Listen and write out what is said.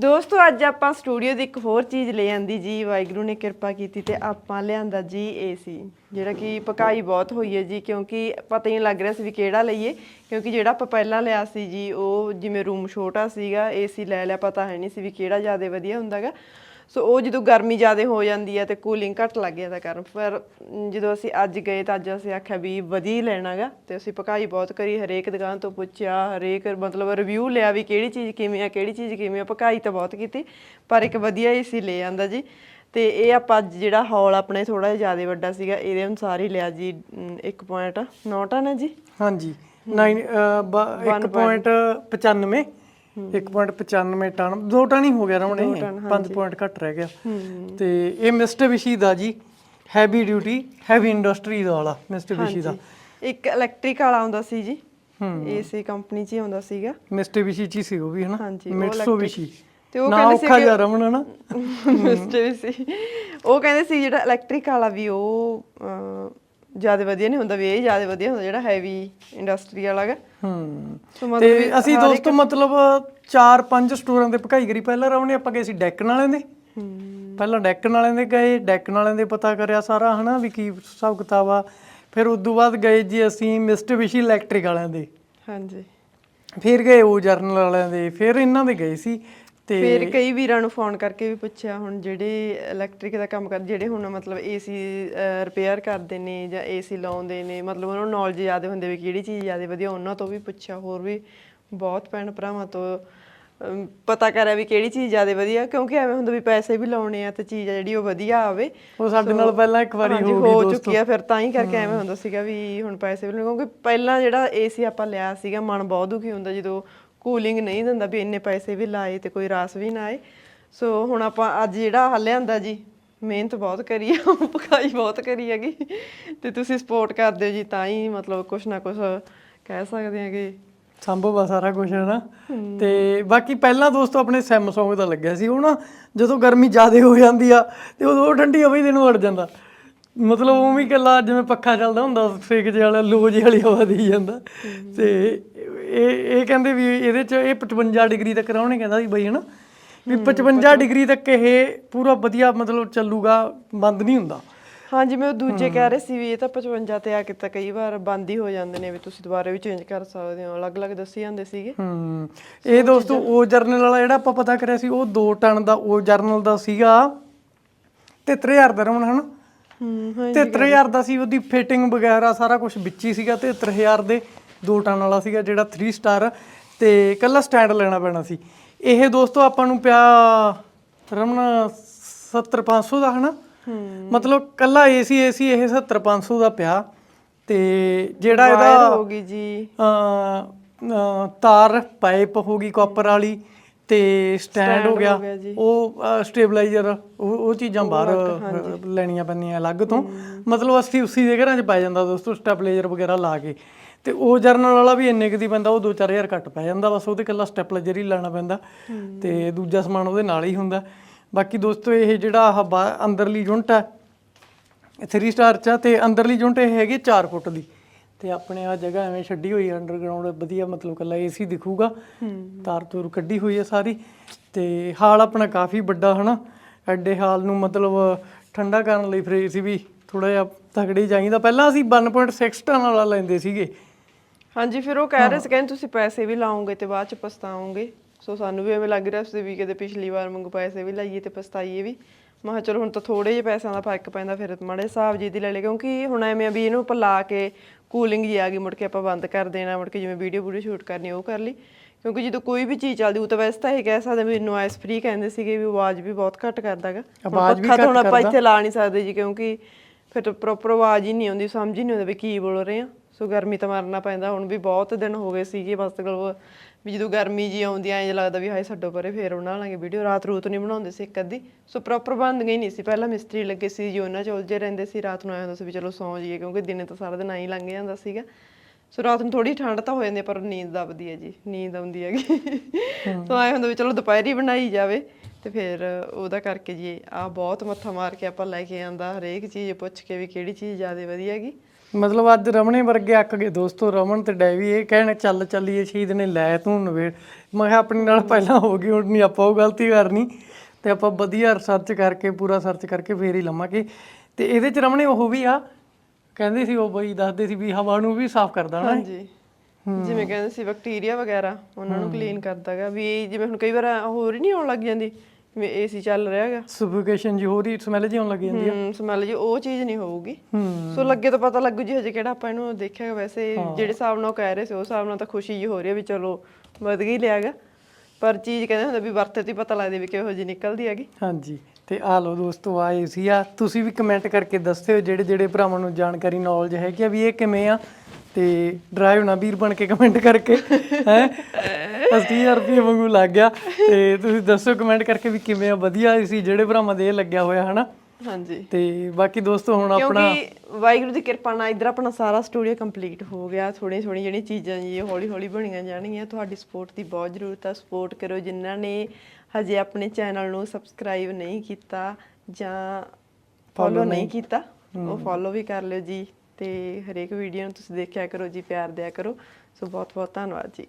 ਦੋਸਤੋ, ਅੱਜ ਆਪਾਂ ਸਟੂਡੀਓ ਦੀ ਇੱਕ ਹੋਰ ਚੀਜ਼ ਲੈ ਆਂਦੀ ਜੀ। ਵਾਹਿਗੁਰੂ ਨੇ ਕਿਰਪਾ ਕੀਤੀ ਤੇ ਆਪਾਂ ਲਿਆਂਦਾ ਜੀ ਏਸੀ ਜਿਹੜਾ ਕਿ ਪਕਾਈ ਬਹੁਤ ਹੋਈ ਹੈ ਜੀ, ਕਿਉਂਕਿ ਪਤਾ ਹੀ ਨਹੀਂ ਲੱਗ ਰਿਹਾ ਸੀ ਵੀ ਕਿਹੜਾ ਲਈਏ, ਕਿਉਂਕਿ ਜਿਹੜਾ ਆਪਾਂ ਪਹਿਲਾਂ ਲਿਆ ਸੀ ਜੀ, ਉਹ ਜਿਵੇਂ ਰੂਮ ਛੋਟਾ ਸੀਗਾ ਏਸੀ ਲੈ ਲਿਆ, ਪਤਾ ਹੈ ਨਹੀਂ ਸੀ ਵੀ ਕਿਹੜਾ ਜ਼ਿਆਦਾ ਵਧੀਆ ਹੁੰਦਾਗਾ ਸੋ ਉਹ ਜਦੋਂ ਗਰਮੀ ਜ਼ਿਆਦਾ ਹੋ ਜਾਂਦੀ ਹੈ ਤੇ ਕੂਲਿੰਗ ਘੱਟ ਲੱਗ ਜਾਂਦਾ ਕਾਰਨ ਪਰ ਜਦੋਂ ਅਸੀਂ ਅੱਜ ਗਏ ਤਾਂ ਅੱਜ ਅਸੀਂ ਆਖਿਆ ਵੀ ਵਧੀਆ ਲੈਣਾਗਾ ਤੇ ਅਸੀਂ ਪਕਾਈ ਬਹੁਤ ਕਰੀ ਹਰੇਕ ਦੁਕਾਨ ਤੋਂ ਪੁੱਛਿਆ ਹਰੇਕ ਮਤਲਬ ਰਿਵਿਊ ਲਿਆ ਵੀ ਕਿਹੜੀ ਚੀਜ਼ ਕਿਵੇਂ ਆ ਕਿਹੜੀ ਚੀਜ਼ ਕਿਵੇਂ ਆ ਪਕਾਈ ਤਾਂ ਬਹੁਤ ਕੀਤੀ ਪਰ ਇੱਕ ਵਧੀਆ ਹੀ ਸੀ ਲੈ ਆਂਦਾ ਜੀ। ਤੇ ਇਹ ਆਪਾਂ ਅੱਜ ਜਿਹੜਾ ਹਾਲ ਆਪਣੇ ਥੋੜਾ ਜਿਹਾ ਜ਼ਿਆਦਾ ਵੱਡਾ ਸੀਗਾ ਇਹਦੇ ਅਨੁਸਾਰ ਹੀ ਲਿਆ ਜੀ 1.9 ਟਨ ਹੈ ਜੀ। ਹਾਂਜੀ 9 1.95 1.95 ਟਨ 2 ਟਨ ਹੀ ਹੋ ਗਿਆ ਰਮਣੇ 5 ਪੁਆਇੰਟ ਘੱਟ ਰਹਿ ਗਿਆ। ਤੇ ਇਹ ਮਿਸਟਰ ਦਾ ਜੀ ਹੈਵੀ ਡਿਊਟੀ ਹੈਵੀ ਇੰਡਸਟਰੀ ਦਾ ਵਾਲਾ ਮਿਸਟਰ ਦਾ ਇੱਕ ਇਲੈਕਟ੍ਰਿਕ ਵਾਲਾ ਆਉਂਦਾ ਸੀ ਜੀ ਏਸੀ ਕੰਪਨੀ 'ਚ ਹੀ ਆਉਂਦਾ ਸੀਗਾ। ਮਿਸਟਰ ਚ ਸੀ ਉਹ ਵੀ ਹਨਾ? ਹਾਂਜੀ, ਉਹ ਮਿਟਸੋ electric- ਵਿਸ਼ੀ। ਤੇ ਉਹ ਨਾ ਕਹਿੰਦੇ ਔਖਾ ਸੀਗੇ- ਜਿਹਾ ਰਮਣ ਹਨਾ? ਮਿਸਟਰ ਵੀ ਸੀ ਉਹ ਕਹਿੰਦੇ ਸੀ ਜਿਹੜਾ ਇਲੈਕਟ੍ਰਿਕ ਵਾਲਾ ਵੀ ਉਹ ਜ਼ਿਆਦਾ ਵਧੀਆ ਨਹੀਂ ਹੁੰਦਾ ਵੀ ਇਹ ਜ਼ਿਆਦਾ ਵਧੀਆ ਹੁੰਦਾ ਜਿਹੜਾ ਹੈਵੀ ਇੰਡਸਟਰੀ ਵਾਲਾ ਗਾ। ਹੂੰ। ਤੇ ਅਸੀਂ ਦੋਸਤੋ ਮਤਲਬ 4-5 ਸਟੋਰਾਂ ਦੇ ਭਕਾਈ ਕਰੀ। ਪਹਿਲਾਂ ਰਮਣੇ ਆਪਾਂ ਗਏ ਸੀ ਡੈਕਨ ਵਾਲਿਆਂ ਦੇ। ਪਹਿਲਾਂ ਡੈਕਨ ਵਾਲਿਆਂ ਦੇ ਗਏ ਡੈਕਨ ਵਾਲਿਆਂ ਦੇ ਪਤਾ ਕਰਿਆ ਸਾਰਾ ਹਨਾ ਵੀ ਕੀ ਹਿਸਾਬ ਕਿਤਾਬ ਆ। ਫਿਰ ਉਸ ਤੋਂ ਬਾਅਦ ਗਏ ਜੀ ਅਸੀਂ ਮਿਸਟਰ ਵਿਸ਼ੀ ਇਲੈਕਟ੍ਰਿਕ ਵਾਲਿਆਂ ਦੇ। ਹਾਂਜੀ। ਫਿਰ ਗਏ ਉਹ ਜਰਨਲ ਵਾਲਿਆਂ ਦੇ ਫਿਰ ਇਹਨਾਂ ਦੇ ਗਏ ਸੀ। ਤੇ ਫਿਰ ਕਈ ਵੀਰਾਂ ਨੂੰ ਫੋਨ ਕਰਕੇ ਵੀ ਪੁੱਛਿਆ ਹੁਣ ਜਿਹੜੇ ਇਲੈਕਟ੍ਰਿਕ ਦਾ ਕੰਮ ਕਰ ਜਿਹੜੇ ਹੁਣ ਮਤਲਬ ਏਸੀ ਰਿਪੇਅਰ ਕਰਦੇ ਨੇ ਜਾਂ ਏਸੀ ਲਾਉਂਦੇ ਨੇ ਮਤਲਬ ਉਹਨਾਂ ਨੂੰ ਨੌਲੇਜ ਜ਼ਿਆਦਾ ਹੁੰਦੇ ਵੀ ਕਿਹੜੀ ਚੀਜ਼ ਜ਼ਿਆਦਾ ਵਧੀਆ ਉਹਨਾਂ ਤੋਂ ਵੀ ਪੁੱਛਿਆ ਹੋਰ ਵੀ ਬਹੁਤ ਭੈਣ ਭਰਾਵਾਂ ਤੋਂ ਪਤਾ ਕਰਿਆ ਵੀ ਕਿਹੜੀ ਚੀਜ਼ ਜ਼ਿਆਦਾ ਵਧੀਆ ਕਿਉਂਕਿ ਐਵੇਂ ਹੁੰਦਾ ਵੀ ਪੈਸੇ ਵੀ ਲਾਉਣੇ ਆ ਤੇ ਚੀਜ਼ ਆ ਜਿਹੜੀ ਉਹ ਵਧੀਆ ਆਵੇ। ਉਹ ਸਾਡੇ ਨਾਲ ਪਹਿਲਾਂ ਇੱਕ ਵਾਰੀ ਹੋ ਗਈ ਹੋ ਚੁੱਕੀ ਆ ਫਿਰ ਤਾਂ ਹੀ ਕਰਕੇ ਐਵੇਂ ਹੁੰਦਾ ਸੀਗਾ ਵੀ ਹੁਣ ਪੈਸੇ ਵੀ ਲਾਉਣੇ ਕਿਉਂਕਿ ਪਹਿਲਾਂ ਜਿਹੜਾ ਏਸੀ ਆਪਾਂ ਲਿਆ ਸੀਗਾ ਮਨ ਬਹੁਤ ਦੁਖੀ ਹੁੰਦਾ ਜਦੋਂ ਕੂਲਿੰਗ ਨਹੀਂ ਦਿੰਦਾ ਵੀ ਇੰਨੇ ਪੈਸੇ ਵੀ ਲਾਏ ਤੇ ਕੋਈ ਰਾਸ ਵੀ ਨਾ ਆਏ। ਸੋ ਹੁਣ ਆਪਾਂ ਅੱਜ ਜਿਹੜਾ ਆਹ ਲਿਆਂਦਾ ਜੀ ਮਿਹਨਤ ਬਹੁਤ ਕਰੀ ਆ ਪਕਾਈ ਬਹੁਤ ਕਰੀ ਹੈਗੀ। ਤੇ ਤੁਸੀਂ ਸਪੋਰਟ ਕਰਦੇ ਹੋ ਜੀ ਤਾਂ ਹੀ ਮਤਲਬ ਕੁਛ ਨਾ ਕੁਛ ਕਹਿ ਸਕਦੇ ਹੈਗੇ। ਸੰਭਵ ਆ ਸਾਰਾ ਕੁਝ ਹੈ। ਨਾ ਤੇ ਬਾਕੀ ਪਹਿਲਾਂ ਦੋਸਤੋ ਆਪਣੇ ਸੈਮਸੰਗ ਦਾ ਲੱਗਿਆ ਸੀ ਉਹ ਨਾ ਜਦੋਂ ਗਰਮੀ ਜ਼ਿਆਦਾ ਹੋ ਜਾਂਦੀ ਆ ਤੇ ਉਦੋਂ ਉਹ ਠੰਡੀ ਹਵਾ ਹੀ ਦੇਣ ਵੜ ਜਾਂਦਾ। ਮਤਲਬ ਉਵੇਂ ਹੀ ਕੱਲਾ ਜਿਵੇਂ ਪੱਖਾ ਚੱਲਦਾ ਹੁੰਦਾ ਸੇਕ ਜਿਹੇ ਵਾਲਾ ਲੋ ਜਿਹੀ ਵਾਲੀ ਹਵਾ ਦੇਈ ਜਾਂਦਾ। ਤੇ ਇਹ ਇਹ ਕਹਿੰਦੇ ਵੀ ਇਹਦੇ ਚ ਇਹ 55 ਡਿਗਰੀ ਤੱਕ ਰਹਿਣੇ ਕਹਿੰਦਾ ਸੀ ਬਈ ਹਨਾ? ਵੀ 55 ਡਿਗਰੀ ਤੱਕ ਇਹ ਪੂਰਾ ਵਧੀਆ ਮਤਲਬ ਚੱਲੂਗਾ ਬੰਦ ਨਹੀਂ ਹੁੰਦਾ। ਹਾਂ ਜਿਵੇਂ ਉਹ ਦੂਜੇ ਕਹਿ ਰਹੇ ਸੀ ਵੀ ਇਹ ਤਾਂ 55 ਤੇ ਆ ਕੇ ਤਾਂ ਕਈ ਵਾਰ ਬੰਦ ਹੀ ਹੋ ਜਾਂਦੇ ਨੇ ਵੀ ਤੁਸੀਂ ਦੁਬਾਰਾ ਵੀ ਚੇਂਜ ਕਰ ਸਕਦੇ ਹੋ। ਅਲੱਗ-ਅਲੱਗ ਦੱਸੀ ਜਾਂਦੇ ਸੀਗੇ। ਹੂੰ। ਇਹ ਦੋਸਤੋ ਉਹ ਜਰਨਲ ਵਾਲਾ ਜਿਹੜਾ ਆਪਾਂ ਪਤਾ ਕਰਿਆ ਸੀ ਉਹ 2 ਟਨ ਦਾ ਉਹ ਜਰਨਲ ਦਾ ਸੀਗਾ 73000 ਦਾ ਰਮਨ ਹਨਾ? ਹੂੰ ਹਾਂ 73000 ਦਾ ਸੀ ਉਹਦੀ ਫਿਟਿੰਗ ਵਗੈਰਾ ਸਾਰਾ ਕੁਝ ਵਿੱਚ ਹੀ ਸੀਗਾ 73000 ਦੇ 2 ਟਨ ਵਾਲਾ ਸੀਗਾ ਜਿਹੜਾ 3 ਸਟਾਰ ਤੇ ਕੱਲਾ ਸਟੈਂਡ ਲੈਣਾ ਪੈਣਾ ਸੀ। ਇਹ ਦੋਸਤੋ ਆਪਾਂ ਨੂੰ ਪਿਆ ਰਮਨ 70500 ਦਾ ਹਨਾ? ਮਤਲਬ ਕੱਲਾ ਏਸੀ ਏਸੀ ਇਹ 70500 ਦਾ ਪਿਆ। ਤੇ ਜਿਹੜਾ ਇਹਦਾ ਹੋ ਗਈ ਜੀ। ਅ, ਤਾਰ ਪਾਈਪ ਹੋ ਗਈ ਕਾਪਰ ਵਾਲੀ। ਤੇ ਸਟੈਂਡ ਹੋ ਗਿਆ। ਉਹ ਸਟੇਬਲਾਈਜ਼ਰ ਉਹ ਚੀਜ਼ਾਂ ਬਾਹਰ ਲੈਣੀਆਂ ਪੈਂਦੀਆਂ ਅਲੱਗ ਤੋਂ। ਮਤਲਬ 80 80 ਦੇ ਘਰਾਂ 'ਚ ਪੈ ਜਾਂਦਾ ਦੋਸਤੋ ਸਟੈਬਲਾਈਜ਼ਰ ਵਗੈਰਾ ਲਾ ਕੇ। ਤੇ ਉਹ ਜਰਨਲ ਵਾਲਾ ਵੀ ਇੰਨੇ ਕੁ ਦੀ ਪੈਂਦਾ ਉਹ 2-4000 ਘੱਟ ਪੈ ਜਾਂਦਾ ਬਸ ਉਹਦੇ ਕੱਲਾ ਸਟੈਬਲਾਈਜ਼ਰ ਹੀ ਲੈਣਾ ਪੈਂਦਾ। ਤੇ ਦੂਜਾ ਸਮਾਨ ਉਹਦੇ ਨਾਲ ਹੀ ਹੁੰਦਾ। ਬਾਕੀ ਦੋਸਤੋ ਇਹ ਜਿਹੜਾ ਆਹ ਅੰਦਰਲੀ ਯੂਨਿਟ ਹੈ 3 ਸਟਾਰ ਚ ਤੇ ਅੰਦਰਲੀ ਯੂਨਿਟ ਇਹ ਹੈਗੀ 4 ਫੁੱਟ ਦੀ। ਤੇ ਆਪਣੇ ਆ ਜਗ੍ਹਾ ਐਵੇਂ ਛੱਡੀ ਹੋਈ ਅੰਡਰਗਰਾਉਂਡ ਵਧੀਆ ਮਤਲਬ ਕੱਲਾ ਏਸੀ ਦਿਖੂਗਾ। ਤਾਰ ਤੂਰ ਕੱਢੀ ਹੋਈ ਹੈ ਸਾਰੀ। ਤੇ ਹਾਲ ਆਪਣਾ ਕਾਫੀ ਵੱਡਾ ਹਨਾ। ਐਡੇ ਹਾਲ ਨੂੰ ਮਤਲਬ ਠੰਡਾ ਕਰਨ ਲਈ ਫਿਰ ਏਸੀ ਵੀ ਥੋੜਾ ਜਿਹਾ ਤਕੜੀ ਚਾਹੀਦਾ। ਪਹਿਲਾਂ ਅਸੀਂ 1.6 ਟਨ ਵਾਲਾ ਲੈਂਦੇ ਸੀਗੇ। ਹਾਂਜੀ ਫਿਰ ਉਹ ਕਹਿ ਰਹੇ ਸੀ ਕਹਿੰਦੇ ਤੁਸੀਂ ਪੈਸੇ ਵੀ ਲਾਓਗੇ ਤੇ ਬਾਅਦ ਚ ਪਛਤਾਓਗੇ। ਸੋ ਸਾਨੂੰ ਵੀ ਐਵੇਂ ਲੱਗ ਰਿਹਾ ਸੀ ਵੀ ਕਿਤੇ ਪਿਛਲੀ ਵਾਰ ਵਾਂਗੂ ਪੈਸੇ ਵੀ ਲਾਈਏ ਤੇ ਪਛਤਾਈਏ ਵੀ। ਮੈਂ ਕਿਹਾ ਚਲੋ ਹੁਣ ਤਾਂ ਥੋੜੇ ਜਿਹੇ ਪੈਸਿਆਂ ਦਾ ਫ਼ਰਕ ਪੈਂਦਾ ਫਿਰ ਮਾੜੇ ਹਿਸਾਬ ਜੀ ਦੀ ਲੈ ਲੈ ਕਿਉਂਕਿ ਹੁਣ ਐਵੇਂ ਆ ਵੀ ਇਹਨੂੰ ਆਪਾਂ ਲਾ ਕੇ ਕੂਲਿੰਗ ਜੀ ਆ ਗਈ ਮੁੜ ਕੇ ਆਪਾਂ ਬੰਦ ਕਰ ਦੇਣਾ ਮੁੜ ਕੇ ਜਿਵੇਂ ਵੀਡੀਓ ਵੀਡੀਓ ਸ਼ੂਟ ਕਰਨੀ ਉਹ ਕਰ ਲਈ। ਕਿਉਂਕਿ ਜਦੋਂ ਕੋਈ ਵੀ ਚੀਜ਼ ਚੱਲਦੀ ਉਹ ਤਾਂ ਵੈਸੇ ਤਾਂ ਇਹ ਕਹਿ ਸਕਦੇ ਵੀ ਨੋਇਸ ਫ੍ਰੀ ਕਹਿੰਦੇ ਸੀਗੇ ਵੀ ਆਵਾਜ਼ ਵੀ ਬਹੁਤ ਘੱਟ ਕਰਦਾਗਾ ਆਵਾਜ਼ ਵੀ ਘੱਟ ਹੁਣ ਆਪਾਂ। ਇੱਥੇ ਲਾ ਨਹੀਂ ਸਕਦੇ ਜੀ ਕਿਉਂਕਿ ਫਿਰ ਤਾਂ ਪ੍ਰੋਪਰ ਆਵਾਜ਼ ਹੀ ਨਹੀਂ ਆਉਂਦੀ ਸਮਝ ਹੀ ਨਹੀਂ ਆਉਂਦਾ ਵੀ ਕੀ ਬੋਲ ਰਹੇ ਆ। ਸੋ ਗਰਮੀ ਤਾਂ ਮਰਨਾ ਪੈਂਦਾ, ਹੁਣ ਵੀ ਬਹੁਤ ਦਿਨ ਹੋ ਗਏ ਸੀਗੇ ਬਸ ਗੱਲ ਵੀ ਜਦੋਂ ਗਰਮੀ ਜੀ ਆਉਂਦੀ ਐਂ ਲੱਗਦਾ ਵੀ ਹਾਏ ਛੱਡੋ ਪਰੇ ਫੇਰ ਬਣਾ ਲਾਂਗੇ ਵੀਡੀਓ ਰਾਤ ਰੂਤ ਨਹੀਂ ਬਣਾਉਂਦੇ ਸੀ ਇੱਕ ਅੱਧੀ। ਸੋ ਪ੍ਰੋਪਰ ਬੰਦੀਆਂ ਹੀ ਨਹੀਂ ਸੀ। ਪਹਿਲਾਂ ਮਿਸਤਰੀ ਲੱਗੇ ਸੀ ਜੀ, ਉਹਨਾਂ ਚ ਉਲਝੇ ਰਹਿੰਦੇ ਸੀ। ਰਾਤ ਨੂੰ ਆਇਆ ਹੁੰਦਾ ਸੀ ਵੀ ਚਲੋ ਸੌਂ ਜਾਈਏ, ਕਿਉਂਕਿ ਦਿਨੇ ਤਾਂ ਸਾਰਾ ਦਿਨ ਆਈ ਲੰਘ ਜਾਂਦਾ ਸੀਗਾ। ਸੋ ਰਾਤ ਨੂੰ ਥੋੜੀ ਠੰਡ ਤਾਂ ਹੋ ਜਾਂਦੀ ਹੈ, ਪਰ ਨੀਂਦ ਦਬਦੀ ਹੈ ਜੀ ਨੀਂਦ ਆਉਂਦੀ ਹੈਗੀ। ਸੋ ਆਏ ਹੁੰਦਾ ਵੀ ਚਲੋ ਦੁਪਹਿਰੀ ਬਣਾਈ ਜਾਵੇ ਤੇ ਫਿਰ ਉਹਦਾ ਕਰਕੇ ਜੀ ਆ ਬਹੁਤ ਮੱਥਾ ਮਾਰ ਕੇ ਆਪਾਂ ਲੈ ਕੇ ਆਂਦਾ ਹਰੇਕ ਚੀਜ਼ ਪੁੱਛ ਕੇ ਵੀ ਕਿਹੜੀ ਚੀਜ਼ ਜ਼ਿਆਦਾ ਵਧੀਆ ਹੈਗੀ। ਮਤਲਬ ਅੱਜ ਰਮਣੇ ਵਰਗੇ ਅੱਕ ਗਏ ਦੋਸਤੋ ਰਮਨ ਤੇ ਡੈਵੀ ਇਹ ਕਹਿਣ ਚੱਲ ਚੱਲੀਏ ਸ਼ਹੀਦ ਨੇ ਲੈ ਤੂੰ ਨਵੇੜ ਮੈਂ ਕਿਹਾ ਆਪਣੇ ਨਾਲ ਪਹਿਲਾਂ ਹੋ ਗਈ ਹੁਣ ਨਹੀਂ ਆਪਾਂ ਉਹ ਗਲਤੀ ਕਰਨੀ। ਤੇ ਆਪਾਂ ਵਧੀਆ ਰਿਸਰਚ ਕਰਕੇ ਪੂਰਾ ਸਰਚ ਕਰਕੇ ਫੇਰ ਹੀ ਲਵਾਂਗੇ। ਤੇ ਇਹਦੇ ਚ ਰਮਣੇ ਉਹ ਵੀ ਆ ਕਹਿੰਦੇ ਸੀ ਉਹ ਬਈ ਦੱਸਦੇ ਸੀ ਵੀ ਹਵਾ ਨੂੰ ਵੀ ਸਾਫ਼ ਕਰਦਾ ਨਾ ਹਾਂਜੀ। ਜਿਵੇਂ ਕਹਿੰਦੇ ਸੀ ਬੈਕਟੀਰੀਆ ਵਗੈਰਾ ਉਹਨਾਂ ਨੂੰ ਕਲੀਨ ਕਰਦਾਗਾ ਵੀ ਜਿਵੇਂ ਹੁਣ ਕਈ ਵਾਰ ਹੋਰ ਹੀ ਨਹੀਂ ਆਉਣ ਲੱਗ ਜਾਂਦੀ ਜਿਵੇਂ ਏਸੀ ਚੱਲ ਰਿਹਾ ਹੈਗਾ ਸਫੋਕੇਸ਼ਨ ਜੀ ਹੋ ਰਹੀ ਸਮੈਲ ਜੀ ਆਉਣ ਲੱਗ ਜਾਂਦੀ ਆ। ਹੂੰ ਸਮੈਲ ਜੀ ਉਹ ਚੀਜ਼ ਨਹੀਂ ਹੋਊਗੀ। ਸੋ ਲੱਗੇ ਤਾਂ ਪਤਾ ਲੱਗੂ ਜੀ ਹਜੇ ਕਿਹੜਾ ਆਪਾਂ ਇਹਨੂੰ ਦੇਖਿਆ ਵੈਸੇ ਜਿਹੜੇ ਹਿਸਾਬ ਨਾਲ ਉਹ ਕਹਿ ਰਹੇ ਸੀ ਉਸ ਹਿਸਾਬ ਨਾਲ ਤਾਂ ਖੁਸ਼ੀ ਜੀ ਹੋ ਰਹੀ ਹੈ ਵੀ ਚਲੋ ਵਧ ਗਈ ਲਿਆਗਾ ਪਰ ਚੀਜ਼ ਕਹਿੰਦੇ ਹੁੰਦੇ ਵੀ ਵਰਤੇ ਤੇ ਪਤਾ ਲੱਗਦਾ ਵੀ ਕਿਹੋ ਜਿਹੀ ਨਿਕਲਦੀ ਹੈਗੀ। ਹਾਂਜੀ। ਤੇ ਆ ਲੋ ਦੋਸਤੋ ਆਏ ਸੀ। ਆ ਤੁਸੀਂ ਵੀ ਕਮੈਂਟ ਕਰਕੇ ਦੱਸਿਓ ਜਿਹੜੇ ਜਿਹੜੇ ਭਰਾਵਾਂ ਨੂੰ ਜਾਣਕਾਰੀ ਨੌਲੇਜ ਹੈਗੀ ਆ ਵੀ ਇਹ ਕਿਵੇਂ ਆ। ਤੇ ਡਰਾਈਵ ਨਾ ਵੀਰ ਬਣ ਕੇ ਕਮੈਂਟ ਕਰਕੇ। ਹੈ? 80000 ਰੁਪਏ ਵਾਂਗੂ ਲੱਗ ਗਿਆ। ਤੇ ਤੁਸੀਂ ਦੱਸੋ ਕਮੈਂਟ ਕਰਕੇ ਵੀ ਕਿਵੇਂ ਆ। ਵਧੀਆ ਸੀ ਜਿਹੜੇ ਭਰਾਵਾਂ ਦੇ ਇਹ ਲੱਗਿਆ ਹੋਇਆ ਹਨਾ? ਹਾਂਜੀ। ਤੇ ਬਾਕੀ ਦੋਸਤੋ ਹੁਣ ਆਪਣਾ ਕਿਉਂਕਿ ਵਾਹਿਗੁਰੂ ਦੀ ਕਿਰਪਾ ਨਾਲ ਇਧਰ ਆਪਣਾ ਸਾਰਾ ਸਟੂਡੀਓ ਕੰਪਲੀਟ ਹੋ ਗਿਆ। ਥੋੜੀ ਥੋੜੀ ਜਿਹੜੀਆਂ ਚੀਜ਼ਾਂ ਜੀ ਇਹ ਹੌਲੀ ਹੌਲੀ ਬਣੀਆਂ ਜਾਣਗੀਆਂ। ਤੁਹਾਡੀ ਸਪੋਰਟ ਦੀ ਬਹੁਤ ਜ਼ਰੂਰਤ ਆ। ਸਪੋਰਟ ਕਰੋ ਜਿਨ੍ਹਾਂ ਨੇ ਹਜੇ ਆਪਣੇ ਚੈਨਲ ਨੂੰ ਸਬਸਕ੍ਰਾਈਬ ਨਹੀਂ ਕੀਤਾ ਜਾਂ ਫੋਲੋ ਨਹੀਂ ਕੀਤਾ ਉਹ ਫੋਲੋ ਵੀ ਕਰ ਲਿਓ ਜੀ ਤੇ ਹਰੇਕ ਵੀਡੀਓ ਨੂੰ ਤੁਸੀਂ ਦੇਖਿਆ ਕਰੋ ਜੀ ਪਿਆਰ ਦਿਆ ਕਰੋ। ਸੋ ਬਹੁਤ ਬਹੁਤ ਧੰਨਵਾਦ ਜੀ।